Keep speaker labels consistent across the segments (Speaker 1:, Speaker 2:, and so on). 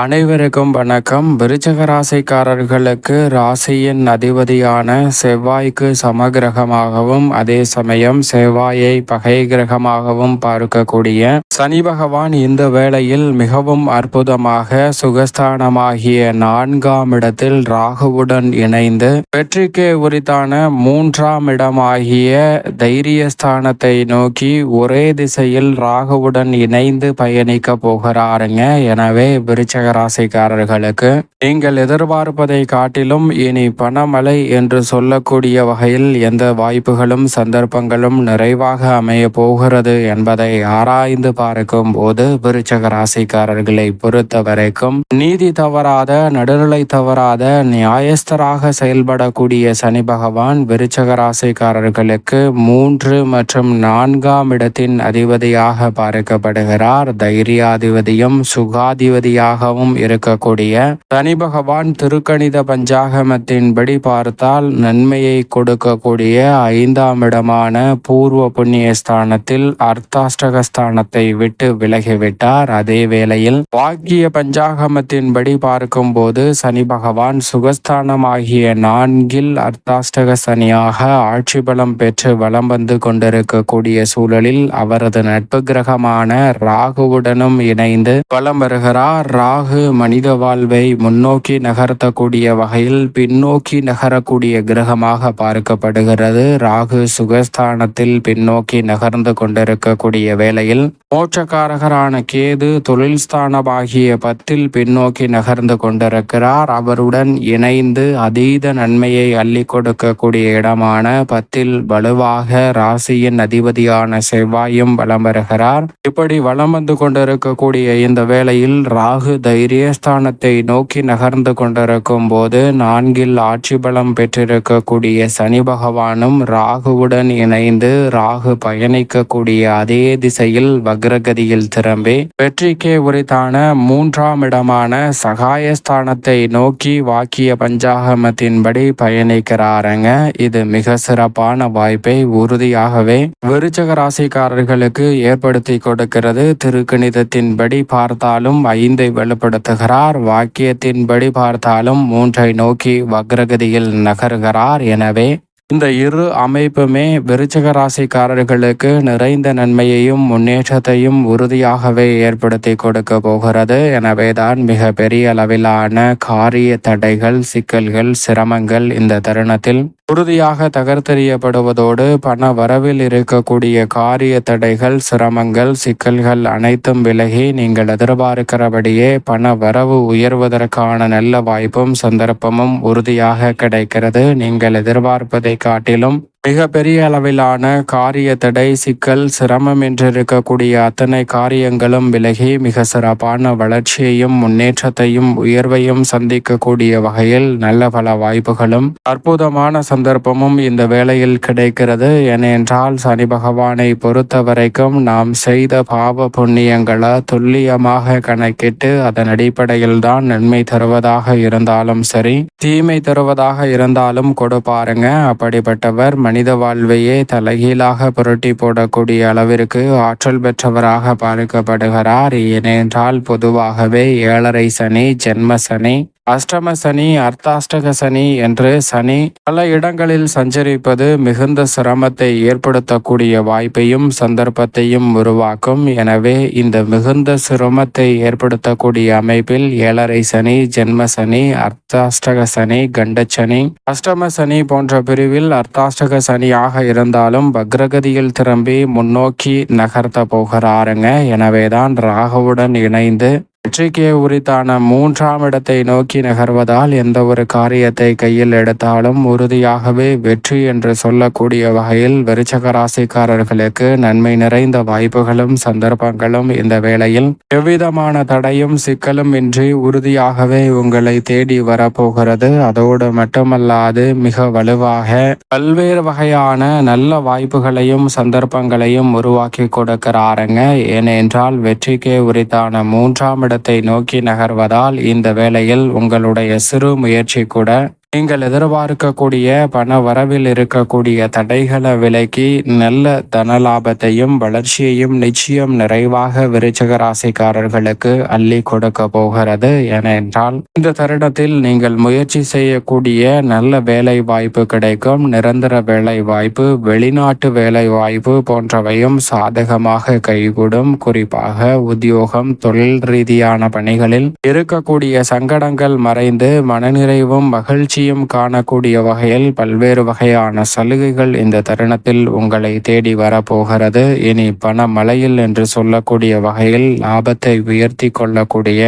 Speaker 1: அனைவருக்கும் வணக்கம். விருச்சக ராசிக்காரர்களுக்கு ராசியின் அதிபதியான செவ்வாய்க்கு சமகிரகமாகவும் அதே சமயம் செவ்வாயை பகை கிரகமாகவும் பார்க்கக்கூடிய சனி பகவான் இந்த வேளையில் மிகவும் அற்புதமாக சுகஸ்தானமாகிய நான்காம் இடத்தில் ராகுவுடன் இணைந்து வெற்றிக்கு உரித்தான மூன்றாம் இடமாகிய தைரியஸ்தானத்தை நோக்கி ஒரே திசையில் ராகுவுடன் இணைந்து பயணிக்க போகிறாருங்க. எனவே விருச்சக ராசிக்காரர்களுக்கு நீங்கள் எதிர்பார்ப்பதை காட்டிலும் இனி பணமலை என்று சொல்லக்கூடிய வகையில் எந்த வாய்ப்புகளும் சந்தர்ப்பங்களும் நிறைவாக அமைய போகிறது என்பதை ஆராய்ந்து பார்க்கும் போது விருச்சக ராசிக்காரர்களை பொறுத்த வரைக்கும் நீதி தவறாத நடுநிலை தவறாத நியாயஸ்தராக செயல்படக்கூடிய சனி பகவான் விருச்சக ராசிக்காரர்களுக்கு மூன்று மற்றும் நான்காம் இடத்தின் அதிபதியாக பார்க்கப்படுகிறார். தைரியாதிபதியும் சுகாதிபதியாக பலனாகவும் இருக்கக்கூடிய சனி பகவான் திருக்கணித பஞ்சாகமத்தின்படி பார்த்தால் நன்மையை கொடுக்கக்கூடிய ஐந்தாம் இடமான பூர்வ புண்ணிய ஸ்தானத்தில் அர்த்தாஷ்டக ஸ்தானத்தை விட்டு விலகிவிட்டார். அதே வேளையில் வாக்கிய பஞ்சாகமத்தின்படி பார்க்கும் போது சனி பகவான் சுகஸ்தானமாகிய நான்கில் அர்த்தாஷ்டக சனியாக ஆட்சி பலம் பெற்று வலம் வந்து கொண்டிருக்கக்கூடிய சூழலில் அவரது நட்பு கிரகமான ராகுவுடனும் இணைந்து வலம் வருகிறார். ராகு ராகு மனித வாழ்வை முன்னோக்கி நகர்த்தக்கூடிய வகையில் பின்னோக்கி நகரக்கூடிய கிரகமாக பார்க்கப்படுகிறது. ராகு சுகஸ்தானத்தில் பின்னோக்கி நகர்ந்து கொண்டிருக்கக்கூடிய வேளையில் மோட்சக்காரகரான கேது தொழில் ஸ்தானமாகிய பத்தில் பின்னோக்கி நகர்ந்து கொண்டிருக்கிறார். அவருடன் இணைந்து அதீத நன்மையை அள்ளி கொடுக்கக்கூடிய இடமான பத்தில் வலுவாக ராசியின் அதிபதியான செவ்வாயும் வலம் வருகிறார். இப்படி வலம் வந்து கொண்டிருக்கக்கூடிய இந்த வேளையில் ராகு தைரியஸ்தானத்தை நோக்கி நகர்ந்து கொண்டிருக்கும் போது நான்கில் ஆட்சி பலம் பெற்றிருக்கக்கூடிய சனி பகவானும் ராகுவுடன் இணைந்து ராகு பயணிக்கக்கூடிய அதே திசையில் வக்ரகதியில் திரும்பி வெற்றிக்கே உரித்தான மூன்றாம் இடமான சகாயஸ்தானத்தை நோக்கி வாக்கிய பஞ்சாகமத்தின்படி பயணிக்கிறாருங்க. இது மிக சிறப்பான வாய்ப்பை உறுதியாகவே விருச்சக ராசிக்காரர்களுக்கு ஏற்படுத்தி கொடுக்கிறது. திருக்கணிதத்தின்படி பார்த்தாலும் ஐந்தை வெளுப்பு ஏற்படுத்துகிறார் வாக்கியத்தின்படி பார்த்தாலும் மூன்றை நோக்கி வக்ரகதியில் நகர்கிறார். எனவே இந்த இரு அமைப்புமே விருச்சக ராசிக்காரர்களுக்கு நிறைந்த நன்மையையும் முன்னேற்றத்தையும் உறுதியாகவே ஏற்படுத்தி கொடுக்க போகிறது. எனவேதான் மிக பெரிய அளவிலான காரிய தடைகள் சிக்கல்கள் சிரமங்கள் இந்த தருணத்தில் உறுதியாக தகர்த்தெறியப்படுவதோடு பண வரவில் இருக்கக்கூடிய காரிய தடைகள் சிரமங்கள் சிக்கல்கள் அனைத்தும் விலகி நீங்கள் எதிர்பார்க்கிறபடியே பண வரவு உயர்வதற்கான நல்ல வாய்ப்பும் சந்தர்ப்பமும் உறுதியாக கிடைக்கிறது. நீங்கள் எதிர்பார்ப்பதை காட்டிலும் மிக பெரிய அளவிலான காரிய தடை சிக்கல் சிரமம் என்றிருக்கக்கூடிய அத்தனை காரியங்களும் விலகி மிக சிறப்பான வளர்ச்சியையும் முன்னேற்றத்தையும் உயர்வையும் சந்திக்கக்கூடிய வகையில் நல்ல பல வாய்ப்புகளும் அற்புதமான சந்தர்ப்பமும் இந்த வேளையில் கிடைக்கிறது. ஏனென்றால் சனி பகவானை பொறுத்த வரைக்கும் நாம் செய்த பாவ புண்ணியங்களை துல்லியமாக கணக்கிட்டு அதன் அடிப்படையில் தான் நன்மை தருவதாக இருந்தாலும் சரி தீமை தருவதாக இருந்தாலும் கொடுப்பாருங்க அப்படிப்பட்டவர் மனித வாழ்வையே தலைகீழாக புரட்டி போடக்கூடிய அளவிற்கு ஆற்றல் பெற்றவராக பார்க்கப்படுகிறார். ஏனென்றால் பொதுவாகவே ஏழரை சனி ஜென்ம சனி அஷ்டம சனி அர்த்தாஷ்டக சனி என்று சனி பல இடங்களில் சஞ்சரிப்பது மிகுந்த சிரமத்தை ஏற்படுத்தக்கூடிய வாய்ப்பையும் சந்தர்ப்பத்தையும் உருவாக்கும். எனவே இந்த மிகுந்த சிரமத்தை ஏற்படுத்தக்கூடிய அமைப்பில் ஏழரை சனி ஜென்ம சனி அர்த்தாஷ்டக சனி கண்டச்சனி அஷ்டம சனி போன்ற பிரிவில் அர்த்தாஷ்டக சனியாக இருந்தாலும் பக்ரகதியில் திரும்பி முன்னோக்கி நகர்த்த போகிறாருங்க. எனவேதான் ராகவுடன் இணைந்து வெற்றிக்கு உரித்தான மூன்றாம் இடத்தை நோக்கி நகர்வதால் எந்த ஒரு காரியத்தை கையில் எடுத்தாலும் உறுதியாகவே வெற்றி என்று சொல்லக்கூடிய வகையில் விருச்சக ராசிக்காரர்களுக்கு நன்மை நிறைந்த வாய்ப்புகளும் சந்தர்ப்பங்களும் இந்த வேளையில் எவ்விதமான தடையும் சிக்கலும் இன்றி உறுதியாகவே உங்களை தேடி வரப்போகிறது. அதோடு மட்டுமல்லாது மிக வலுவாக பல்வேறு வகையான நல்ல வாய்ப்புகளையும் சந்தர்ப்பங்களையும் உருவாக்கி கொடுக்கிறாருங்க. ஏனென்றால் வெற்றிக்கே உரித்தான மூன்றாம் இருப்பிடத்தை நோக்கி நகர்வதால் இந்த வேளையில் உங்களுடைய சிறு முயற்சி கூட நீங்கள் எதிர்பார்க்கக்கூடிய பண வரவில் இருக்கக்கூடிய தடைகளை விலக்கி நல்ல தன லாபத்தையும் வளர்ச்சியையும் நிச்சயம் நிறைவாக விருச்சக ராசிக்காரர்களுக்கு அள்ளி கொடுக்க போகிறது ஏனென்றால் இந்த தருணத்தில் நீங்கள் முயற்சி செய்யக்கூடிய நல்ல வேலை வாய்ப்பு கிடைக்கும். நிரந்தர வேலை வாய்ப்பு வெளிநாட்டு வேலை வாய்ப்பு போன்றவையும் சாதகமாக கைகூடும். குறிப்பாக உத்தியோகம் தொழில் ரீதியான பணிகளில் இருக்கக்கூடிய சங்கடங்கள் மறைந்து மனநிறைவும் மகிழ்ச்சி நிச்சயம் காணக்கூடிய வகையில் பல்வேறு வகையான சலுகைகள் இந்த தருணத்தில் உங்களை தேடி வரப்போகிறது. இனி பண மலையில் என்று சொல்லக்கூடிய வகையில் லாபத்தை உயர்த்தி கொள்ளக்கூடிய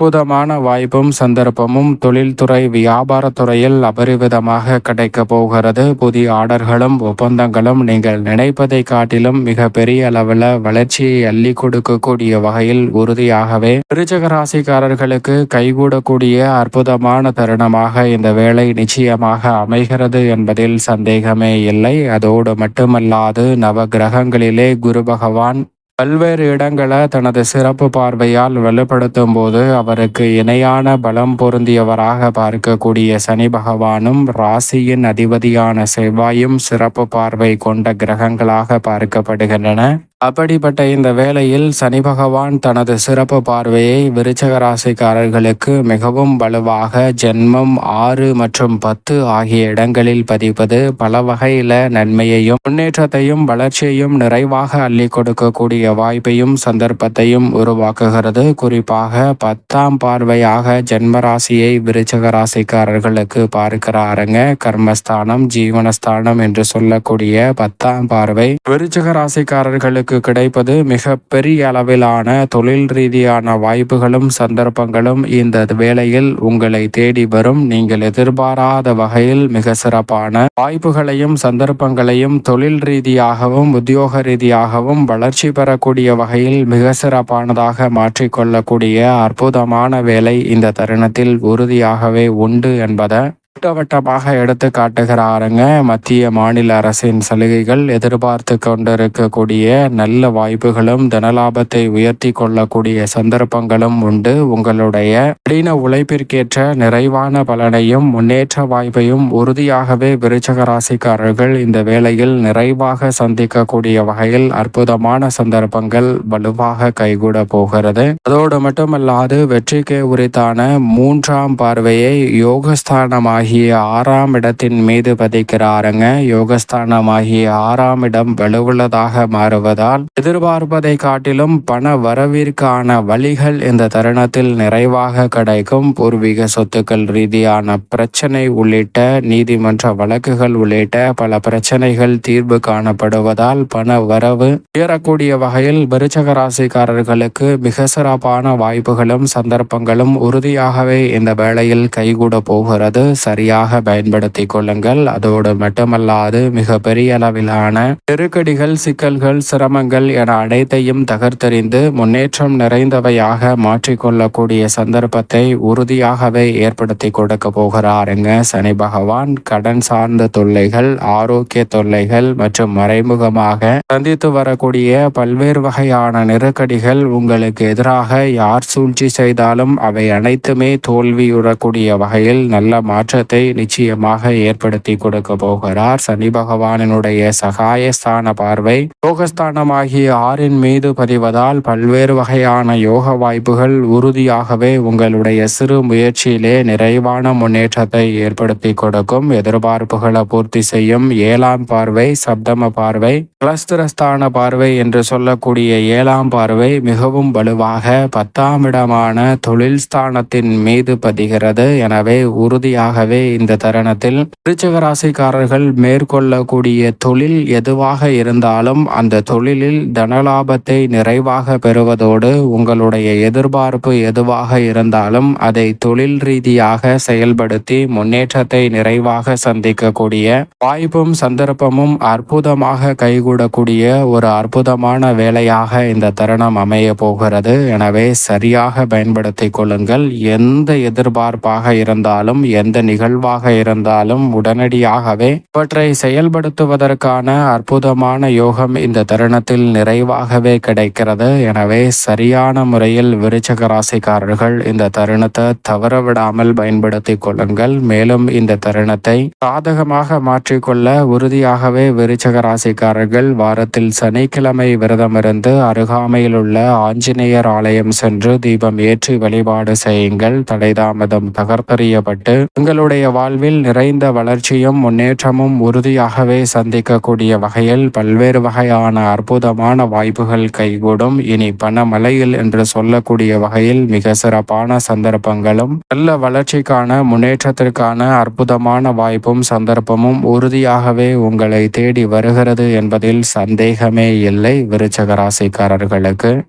Speaker 1: அற்புதமான வாய்ப்பும் சந்தர்ப்பமும் தொழில்துறை வியாபாரத்துறையில் அபரிவிதமாக கிடைக்க போகிறது. புதிய ஆர்டர்களும் ஒப்பந்தங்களும் நீங்கள் நினைப்பதை காட்டிலும் மிக பெரிய அளவில் வளர்ச்சியை அள்ளி கொடுக்கக்கூடிய வகையில் உறுதியாகவே விருச்சக ராசிக்காரர்களுக்கு கைகூடக்கூடிய அற்புதமான தருணமாக இந்த வேலை நிச்சயமாக அமைகிறது என்பதில் சந்தேகமே இல்லை. அதோடு மட்டுமல்லாது நவ கிரகங்களிலே குரு பகவான் பல்வேறு இடங்களை தனது சிறப்பு பார்வையால் வலுப்படுத்தும் போது அவருக்கு இணையான பலம் பொருந்தியவராக பார்க்கக்கூடிய சனி பகவானும் ராசியின் அதிபதியான செவ்வாயும் சிறப்பு பார்வை கொண்ட கிரகங்களாக பார்க்கப்படுகின்றன. அப்படிப்பட்ட இந்த வேளையில் சனி பகவான் தனது சிறப்பு பார்வையை விருச்சக ராசிக்காரர்களுக்கு மிகவும் வலுவாக ஜென்மம் ஆறு மற்றும் பத்து ஆகிய இடங்களில் பதிப்பது பல வகையில நன்மையையும் முன்னேற்றத்தையும் வளர்ச்சியையும் நிறைவாக அள்ளி கொடுக்கக்கூடிய வாய்ப்பையும் சந்தர்ப்பத்தையும் உருவாக்குகிறது. குறிப்பாக பத்தாம் பார்வையாக ஜென்ம ராசியை விருச்சக ராசிக்காரர்களுக்கு பார்க்கிறாருங்க. கர்மஸ்தானம் ஜீவனஸ்தானம் என்று சொல்லக்கூடிய பத்தாம் பார்வை. விருச்சக ராசிக்காரர்களுக்கு உங்களுக்கு கிடைப்பது மிக பெரிய அளவிலான தொழில் ரீதியான வாய்ப்புகளும் சந்தர்ப்பங்களும் இந்த வேளையில் உங்களை தேடி வரும். நீங்கள் எதிர்பாராத வகையில் மிக சிறப்பான வாய்ப்புகளையும் சந்தர்ப்பங்களையும் தொழில் ரீதியாகவும் உத்தியோக ரீதியாகவும் வளர்ச்சி பெறக்கூடிய வகையில் மிக சிறப்பானதாக மாற்றிக்கொள்ளக்கூடிய அற்புதமான வேலை இந்த தருணத்தில் உறுதியாகவே உண்டு என்பதை திட்டவட்டமாக எடுத்து காட்டுகிறாருங்க. மத்திய மாநில அரசின் சலுகைகள் எதிர்பார்த்து கொண்டிருக்கக்கூடிய நல்ல வாய்ப்புகளும் தனலாபத்தை உயர்த்தி கொள்ளக்கூடிய சந்தர்ப்பங்களும் உண்டு. உங்களுடைய கடின உழைப்பிற்கேற்ற நிறைவான பலனையும் முன்னேற்ற வாய்ப்பையும் உறுதியாகவே விருச்சக ராசிக்காரர்கள் இந்த வேளையில் நிறைவாக சந்திக்கக்கூடிய வகையில் அற்புதமான சந்தர்ப்பங்கள் வலுவாக கைகூட போகிறது. அதோடு மட்டுமல்லாது வெற்றிக்கு உரித்தான மூன்றாம் பார்வையை யோகஸ்தானமாகி ஆகிய ஆறாம் இடத்தின் மீது பதிக்கிறாருங்க. யோகஸ்தானம் ஆகிய ஆறாம் இடம் வலுவுள்ளதாக மாறுவதால் எதிர்பார்ப்பதை காட்டிலும் பண வரவிற்கான வழிகள் இந்த தருணத்தில் நிறைவாக கிடைக்கும். பூர்வீக சொத்துக்கள் ரீதியான பிரச்சனை உள்ளிட்ட நீதிமன்ற வழக்குகள் உள்ளிட்ட பல பிரச்சனைகள் தீர்வு காணப்படுவதால் பண வரவு உயரக்கூடிய வகையில் விருச்சக ராசிக்காரர்களுக்கு மிக சிறப்பான வாய்ப்புகளும் சந்தர்ப்பங்களும் உறுதியாகவே இந்த வேளையில் கைகூட போகிறது. சரி. சரியாக பயன்படுத்தி கொள்ளுங்கள். அதோடு மட்டுமல்லாது மிக பெரிய அளவிலான நெருக்கடிகள் சிக்கல்கள் சிரமங்கள் என அனைத்தையும் தகர்த்தெறிந்து முன்னேற்றம் நிறைந்தவையாக மாற்றிக்கொள்ளக்கூடிய சந்தர்ப்பத்தை உறுதியாகவே ஏற்படுத்தி கொடுக்க போகிறாருங்க சனி பகவான் கடன் சார்ந்த தொல்லைகள் ஆரோக்கிய தொல்லைகள் மற்றும் மறைமுகமாக சந்தித்து வரக்கூடிய பல்வேறு வகையான நெருக்கடிகள் உங்களுக்கு எதிராக யார் சூழ்ச்சி செய்தாலும் அவை அனைத்துமே தோல்வியுறக்கூடிய வகையில் நல்ல மாற்றத்தை மாற்றத்தை நிச்சயமாக ஏற்படுத்தி கொடுக்க போகிறார். சனி பகவானினுடைய சகாயஸ்தான பார்வை யோகஸ்தானமாகிய ஆறின் மீது பதிவதால் பல்வேறு வகையான யோக வாய்ப்புகள் உறுதியாகவே உங்களுடைய சிறு முயற்சியிலே நிறைவான முன்னேற்றத்தை ஏற்படுத்தி கொடுக்கும். எதிர்பார்ப்புகளை பூர்த்தி செய்யும் ஏழாம் பார்வை சப்தம பார்வை கிளஸ்திரஸ்தான பார்வை என்று சொல்லக்கூடிய ஏழாம் பார்வை மிகவும் வலுவாக பத்தாம் இடமான தொழில் ஸ்தானத்தின் மீது பதிகிறது. எனவே உறுதியாகவே எனவே இந்த தருணத்தில் விருச்சக ராசிக்காரர்கள் மேற்கொள்ளக்கூடிய தொழில் எதுவாக இருந்தாலும் அந்த தொழிலில் தனலாபத்தை நிறைவாக பெறுவதோடு உங்களுடைய எதிர்பார்ப்பு எதுவாக இருந்தாலும் அதை தொழில் ரீதியாக செயல்படுத்தி முன்னேற்றத்தை நிறைவாக சந்திக்கக்கூடிய வாய்ப்பும் சந்தர்ப்பமும் அற்புதமாக கைகூடக்கூடிய ஒரு அற்புதமான வேலையாக இந்த தருணம் அமைய போகிறது. எனவே சரியாக பயன்படுத்திக் கொள்ளுங்கள். எந்த எதிர்பார்ப்பாக இருந்தாலும் எந்த நிகழ்வாக இருந்தாலும் உடனடியாகவே அவற்றை செயல்படுத்துவதற்கான அற்புதமான யோகம் இந்த தருணத்தில் நிறைவாகவே கிடைக்கிறது. எனவே சரியான முறையில் விருச்சக ராசிக்காரர்கள் இந்த தருணத்தை தவறவிடாமல் பயன்படுத்தி கொள்ளுங்கள். மேலும் இந்த தருணத்தை சாதகமாக மாற்றிக்கொள்ள உறுதியாகவே விருச்சக ராசிக்காரர்கள் வாரத்தில் சனிக்கிழமை விரதமிருந்து அருகாமையில் உள்ள ஆஞ்சநேயர் ஆலயம் சென்று தீபம் ஏற்றி வழிபாடு செய்யுங்கள். தடைதாமதம் தகர்த்தறியப்பட்டு உங்களுடைய வாழ்வில் நிறைந்த வளர்ச்சியும் முன்னேற்றமும் உறுதியாகவே சந்திக்கக்கூடிய வகையில் பல்வேறு வகையான அற்புதமான வாய்ப்புகள் கைகூடும். இனி பணமலையில் என்று சொல்லக்கூடிய வகையில் மிக சிறப்பான சந்தர்ப்பங்களும் நல்ல வளர்ச்சிக்கான முன்னேற்றத்திற்கான அற்புதமான வாய்ப்பும் சந்தர்ப்பமும் உறுதியாகவே உங்களை தேடி வருகிறது என்பதில் சந்தேகமே இல்லை விருச்சகராசிக்காரர்களுக்கு